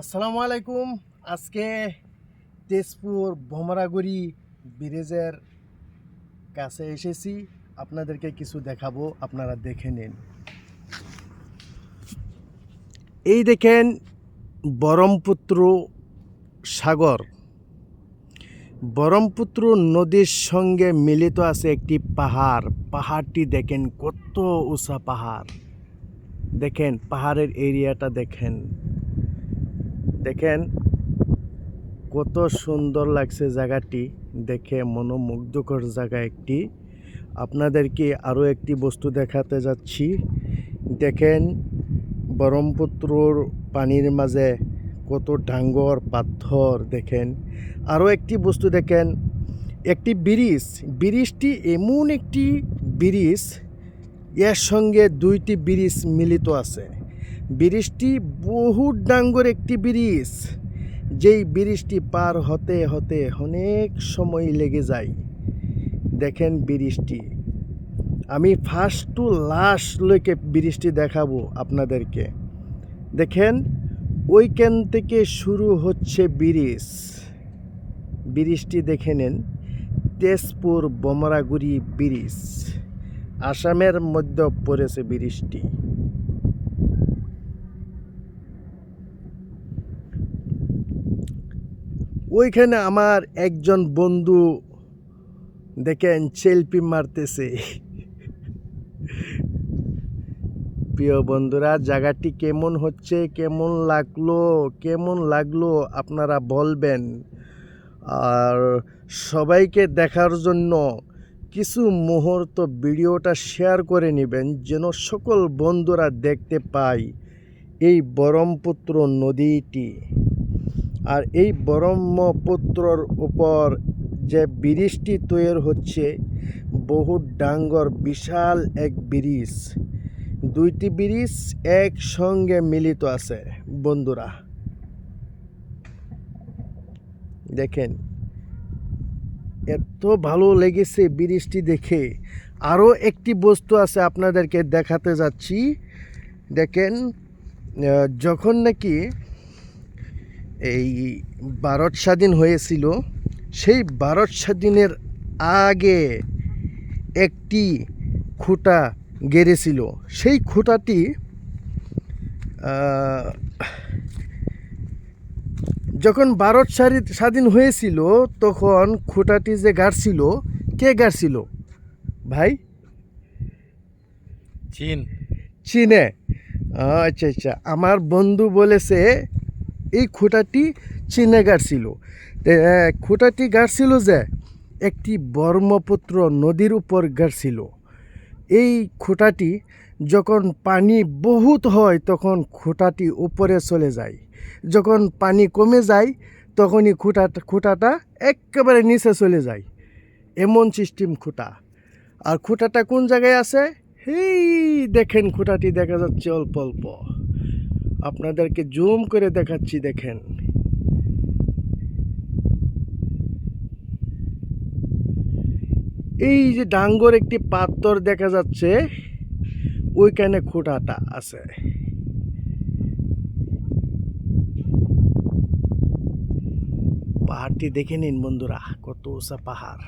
আসসালামু আলাইকুম। আজকে তেজপুর ভমরাগুড়ি ব্রিজের কাছে এসেছি। আপনাদেরকে কিছু দেখাবো, আপনারা দেখে নিন। এই দেখেন বরমপুত্র সাগর। ব্রহ্মপুত্র নদীর সঙ্গে মিলিত আছে একটি পাহাড়। পাহাড়টি দেখেন কত উঁচা পাহাড়। দেখেন, পাহাড়ের এরিয়াটা দেখেন। দেখেন কত সুন্দর লাগছে জায়গাটি। দেখে মনোমুগ্ধকর জায়গা একটি। আপনাদেরকে আরও একটি বস্তু দেখাতে যাচ্ছি। দেখেন ব্রহ্মপুত্রর পানির মাঝে কত ডাঙ্গর, পাথর, দেখেন। আরও একটি বস্তু দেখেন, একটি ব্রিজ। ব্রিজটি এমন একটি ব্রিজ, এর সঙ্গে দুইটি ব্রিজ মিলিত আছে। ব্রিজটি বহু ডাঙ্গর একটি ব্রিজ। যেই ব্রিজটি পার হতে হতে অনেক সময় লেগে যায়। দেখেন ব্রিজটি আমি ফার্স্ট টু লাস্ট লইকে ব্রিজটি দেখাবো আপনাদেরকে। দেখেন, ওইখান থেকে শুরু হচ্ছে ব্রিজ। ব্রিজটি দেখে নেন তেজপুর বমরাগুড়ি ব্রিজ। আসামের মধ্যে পড়েছে ব্রিজটি ওইখানে আমার একজন বন্ধু দেখেন সেলফি মারতেছে। প্রিয় বন্ধুরা, জায়গাটি কেমন হচ্ছে, কেমন লাগল কেমন লাগল আপনারা বলবেন। আর সবাইকে দেখার জন্য কিছু মুহূর্ত ভিডিওটা শেয়ার করে নেবেন, যেন সকল বন্ধুরা দেখতে পায় এই ব্রহ্মপুত্র নদীটি। আর এই ব্রহ্মপুত্রর উপর যে ব্রিজটি তৈরি হচ্ছে, বহু ডাঙ্গর, বিশাল এক ব্রিজ। দুইটি ব্রিজ একসঙ্গে মিলিত আছে, বন্ধুরা। দেখেন, এত ভালো লেগেছে ব্রিজটি দেখে। আরও একটি বস্তু আছে আপনাদেরকে দেখাতে যাচ্ছি। দেখেন যখন নাকি এই ভারত স্বাধীন হয়েছিল সেই ভারত স্বাধীনের আগে একটি খুঁটা গেড়েছিল। সেই খুঁটাটি যখন ভারত স্বাধীন হয়েছিল তখন খুঁটাটি যে গাড়ছিল কে গাড়ছিল? ভাই? চীন। চীনে। আচ্ছা আচ্ছা। আমার বন্ধু বলেছে এই খুঁটাটি চীনে গাড়ছিল খুঁটাটি গাড়ছিল যে, একটি ব্রহ্মপুত্র নদীর উপর গাড়ছিল এই খুঁটাটি যখন পানি বহুত হয়, তখন খুঁটাটি উপরে চলে যায়। যখন পানি কমে যায়, তখনই খুঁটাটা খুঁটাটা একেবারে নিচে চলে যায়। এমন সিস্টেম খুঁটা। আর খুঁটাটা কোন জায়গায় আছে? এই দেখেন খুঁটাটি দেখা যাচ্ছে অল্প অল্প। আপনাদেরকে জুম করে দেখাচ্ছি, দেখেন। এই যে ডাঙ্গর একটি পাথর দেখা যাচ্ছে, ওইখানে খুঁটাটা আছে। পাহাড়টি দেখে নিন বন্ধুরা, কত উঁচা পাহাড়।